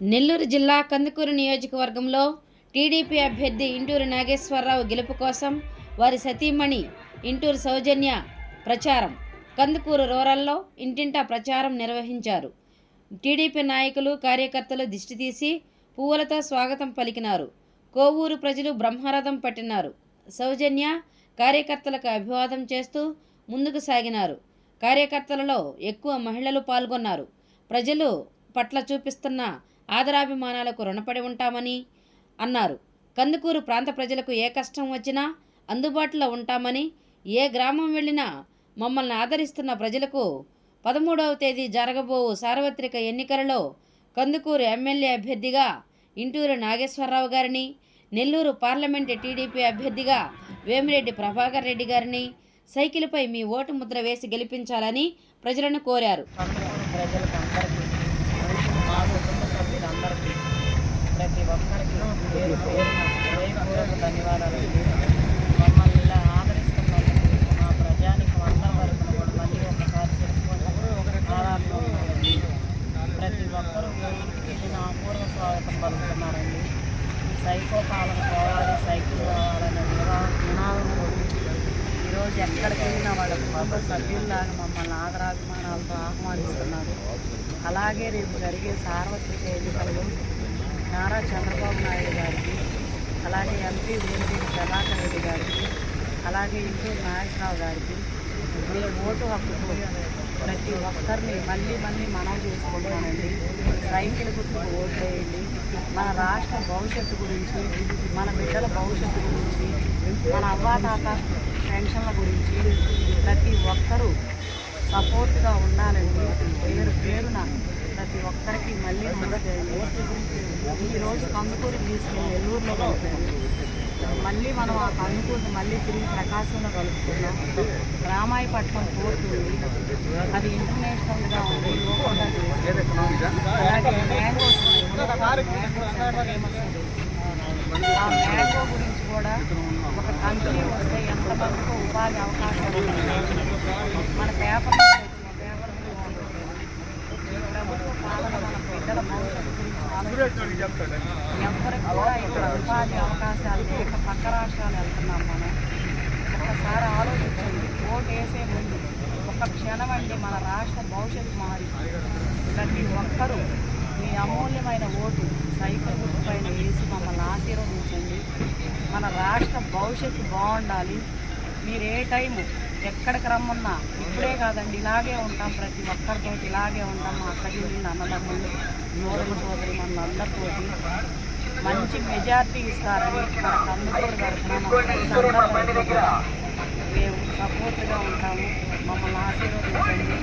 నెల్లూరు జిల్లా కందుకూరు నియోజకవర్గంలో టీడీపీ అభ్యర్థి ఇంటూరు నాగేశ్వరరావు గెలుపు కోసం వారి సతీమణి ఇంటూరు సౌజన్య ప్రచారం. కందుకూరు రూరల్లో ఇంటింటా ప్రచారం నిర్వహించారు. టీడీపీ నాయకులు కార్యకర్తలు దిష్టి తీసి పువ్వులతో స్వాగతం పలికినారు. కోవూరు ప్రజలు బ్రహ్మరథం పట్టినారు. సౌజన్య కార్యకర్తలకు అభివాదం చేస్తూ ముందుకు సాగినారు. కార్యకర్తలలో ఎక్కువ మహిళలు పాల్గొన్నారు. ప్రజలు పట్ల చూపిస్తున్న ఆదరాభిమానాలకు రుణపడి ఉంటామని అన్నారు. కందుకూరు ప్రాంత ప్రజలకు ఏ కష్టం వచ్చినా అందుబాటులో ఉంటామని ఏ గ్రామం వెళ్ళినా మమ్మల్ని ఆదరిస్తున్న ప్రజలకు పదమూడవ తేదీ జరగబోవు సార్వత్రిక ఎన్నికలలో కందుకూరు ఎమ్మెల్యే అభ్యర్థిగా ఇంటూరు నాగేశ్వరరావు గారిని నెల్లూరు పార్లమెంటు టీడీపీ అభ్యర్థిగా వేమిరెడ్డి ప్రభాకర్ రెడ్డి గారిని సైకిల్పై మీ ఓటు ముద్ర వేసి గెలిపించాలని ప్రజలను కోరారు కందుకూరు ప్రజలకు అందరికీ మా కుటుంబ సభ్యులందరికీ ప్రతి ఒక్కరికి పేరు పేరున హృదయపూర్వక ధన్యవాదాలు మమ్మల్ని ఇలా ఆదరిస్తున్నందుకు మా ప్రజానికి అందరి వరకు కూడా మళ్ళీ ఒకసారి తెలుసుకుంటూ ఆరాధన ప్రతి ఒక్కరూ ఏ ఇంటికి వెళ్ళిన అపూర్వ స్వాగతం పలుకుతున్నారండి ఈ సైకో పాలన పోవాలి సైకిల్ కావాలనే నినా- ఈరోజు ఎక్కడికి వెళ్ళినా వాళ్ళ కుటుంబ సభ్యుల్లాగా మమ్మల్ని ఆదరాభిమానాలతో ఆహ్వానిస్తున్నారు అలాగే రేపు జరిగే సార్వత్రిక ఎన్నికల్లో నారా చంద్రబాబు నాయుడు గారికి అలాగే ఎంపీ వేమిరెడ్డి ప్రభాకర్ రెడ్డి గారికి అలాగే ఇంటూరు నాగేశ్వరరావు గారికి మీ ఓటు హక్కుకు ప్రతి ఒక్కరిని మళ్ళీ మళ్ళీ మనం చేసుకుంటామండి. సైకిల్ గుర్తుకు ఓటు వేయండి. మన రాష్ట్ర భవిష్యత్తు గురించి మన బిడ్డల భవిష్యత్తు గురించి మన అవ్వాతాత పెన్షన్ల గురించి ప్రతి ఒక్కరూ సపోర్ట్గా ఉండాలండి. పేరు పేరున ప్రతి ఒక్కరికి మళ్ళీ నమస్తే ఈరోజు కందుకూరు తీసుకుని నెల్లూరులో కలిపారు. మళ్ళీ మనం ఆ కందుకూరు మళ్ళీ తిరిగి ప్రకాశంలో కలుపుకున్నాం రామాయపట్నం పోర్టు ఉంది. అది ఇంటర్నేషనల్గా ఉంది. లోకల్గా అలాగే మ్యాంగోస్ ఫేమస్. ఆ మ్యాంగో గురించి కూడా ఒక కంపెనీ వస్తే ఎంతవరకు ఉపాధి అవకాశాలు మన పేపర్ పేపర్ ప్రభుత్వ పాలన మన బిడ్డల భవిష్యత్తు గురించి ఎవరికి కూడా ఇక్కడ ఉపాధి అవకాశాలు లేక పక్క రాష్ట్రాలు వెళ్తున్నాం మనం ఒక్కసారి ఆలోచించండి ఓటు వేసే ముందు ఒక క్షణం అండి మన రాష్ట్ర భవిష్యత్తు మారి ప్రతి ఒక్కరూ మీ అమూల్యమైన ఓటు సైకిల్ గుర్తుపైన వేసి మమ్మల్ని ఆశీర్వదించండి మన రాష్ట్ర భవిష్యత్తు బాగుండాలి. మీరు ఏ టైం ఎక్కడికి రమ్మన్నా ఇప్పుడే కాదండి ఇలాగే ఉంటాం ప్రతి ఒక్కరితో ఇలాగే ఉంటాం. మా అక్కడి అన్నదమ్ములు సోదరి సోదరి మన అందరితోటి మంచి మెజార్టీ ఇస్తారని అందరూ కందుకూరు తరఫున అందరి మేము సపోర్ట్గా ఉంటాము. మమ్మల్ని ఆశీర్వదించండి.